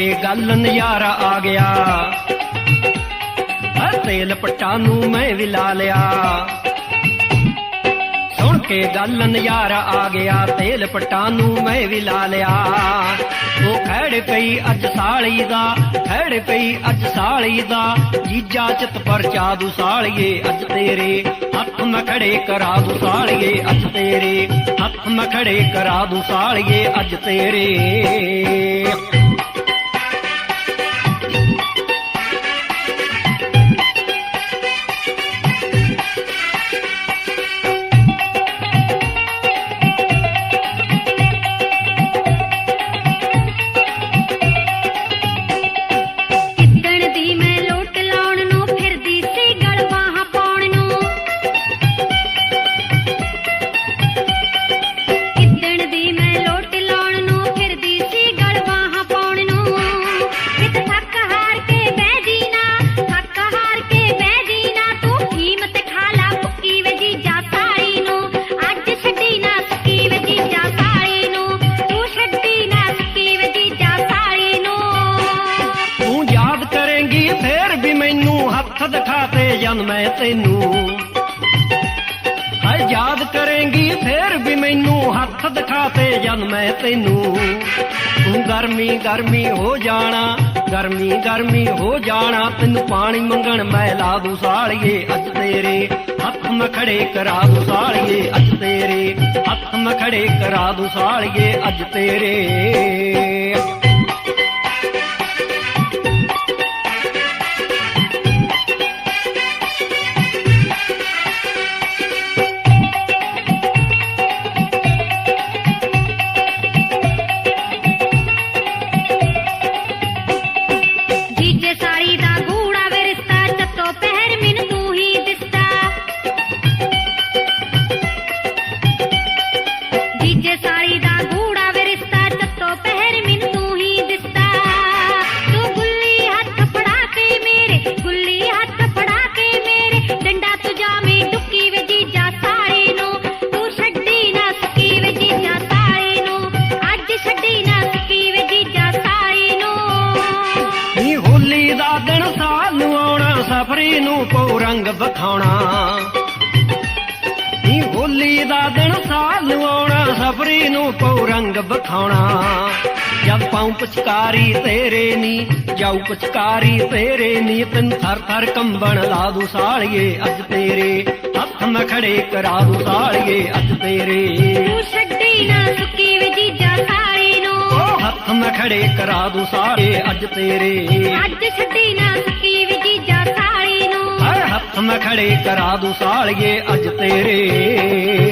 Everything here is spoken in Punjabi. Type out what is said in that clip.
ਕੇ ਗੱਲ ਨਜ਼ਾਰਾ ਆ ਗਿਆ। ਹਰ ਤੇਲ ਪੱਟਾਂ ਨੂੰ ਮੈਂ ਵੀ ਲਾ ਲਿਆ। ਸੁਣ ਕੇ ਗੱਲ ਨਜ਼ਾਰਾ ਆ ਗਿਆ, ਤੇਲ ਪੱਟਾਂ ਨੂੰ ਮੈਂ ਵੀ ਲਿਆ। ਉਹ ਖੜ ਪਈ ਅੱਜ ਸਾਲੀ ਦਾ, ਖੜ ਪਈ ਅੱਜ ਸਾਲੀ ਦਾ। ਜੀਜਾ ਚਿਤ ਪਰਚਾ ਦੂ ਸਾਲੀਏ, ਅੱਜ ਤੇਰੇ ਹੱਥ ਮੈਂ ਕਰਾ ਦੂ ਸਾਲੀਏ, ਅੱਜ ਤੇਰੇ ਹੱਥ ਮੈਂ ਕਰਾ ਦੂ ਸਾਲੀਏ, ਅੱਜ ਤੇਰੇ ਮੈਨੂੰ ਤੇ ਜਨ ਤੈਨੂੰ। ਹਾਏ ਯਾਦ ਕਰੇਂਗੀ ਫੇਰ ਵੀ ਮੈਨੂੰ ਹੱਥ ਦਿਖਾ ਤੇ ਜਨ ਤੈਨੂੰ। ਤੂੰ ਗਰਮੀ ਗਰਮੀ ਹੋ ਜਾਣਾ, ਗਰਮੀ ਗਰਮੀ ਹੋ ਜਾਣਾ, ਤੈਨੂੰ ਪਾਣੀ ਮੰਗਣ ਮੈਂ ਲਾ ਦੂ ਸਾਲੀਏ ਅੱਜ ਤੇਰੇ ਹੱਥ ਮੈਂ ਖੜੇ ਕਰਾ ਦੂ ਸਾਲੀਏ ਅੱਜ ਤੇਰੇ ਹੱਥ ਮ ਖੜੇ ਕਰਾ ਦੂ ਸਾਲੀਏ, ਅੱਜ ਤੇਰੇ ਨੂੰ ਕੋ ਰੰਗ ਵਿਖਾਉਣਾ? ਨੀ ਹੋਲੀ ਦਾ ਦਿਨ ਸਾਲ ਨੂੰ ਆਉਣਾ ਸਫਰੀ ਨੂੰ ਕੋ ਰੰਗ ਵਿਖਾਉਣਾ? ਜਦ ਪਾਉ ਪਚਕਾਰੀ ਤੇਰੇ ਨੀ ਜਾਉ ਪਚਕਾਰੀ ਤੇਰੇ ਨੀ ਤੈਨੂੰ ਥਰ ਥਰ ਕੰਬਣ ਲਾ ਦੂ ਸਾਲੀਏ ਅੱਜ ਤੇਰੇ। ਹੱਥ ਮੈਂ ਖੜੇ ਕਰਾ ਦੂ ਸਾਲੀਏ ਅੱਜ ਤੇਰੇ। ਤੂੰ ਛੱਡੀ ਨਾ ਸੁੱਕੀ ਵੇ ਜੀਜਾ ਸਾਲੀ ਨੂੰ। ਉਹ ਹੱਥ ਮੈਂ ਖੜੇ ਕਰਾ ਦੂ ਸਾਲੀਏ ਅੱਜ ਤੇਰੇ। ਅੱਜ ਛੱਡੀ ਨਾ ਸੁੱਕੀ ਖੜੇ ਕਰਾ ਦੂ ਸਾਲੀਏ ਅੱਜ ਤੇਰੇ।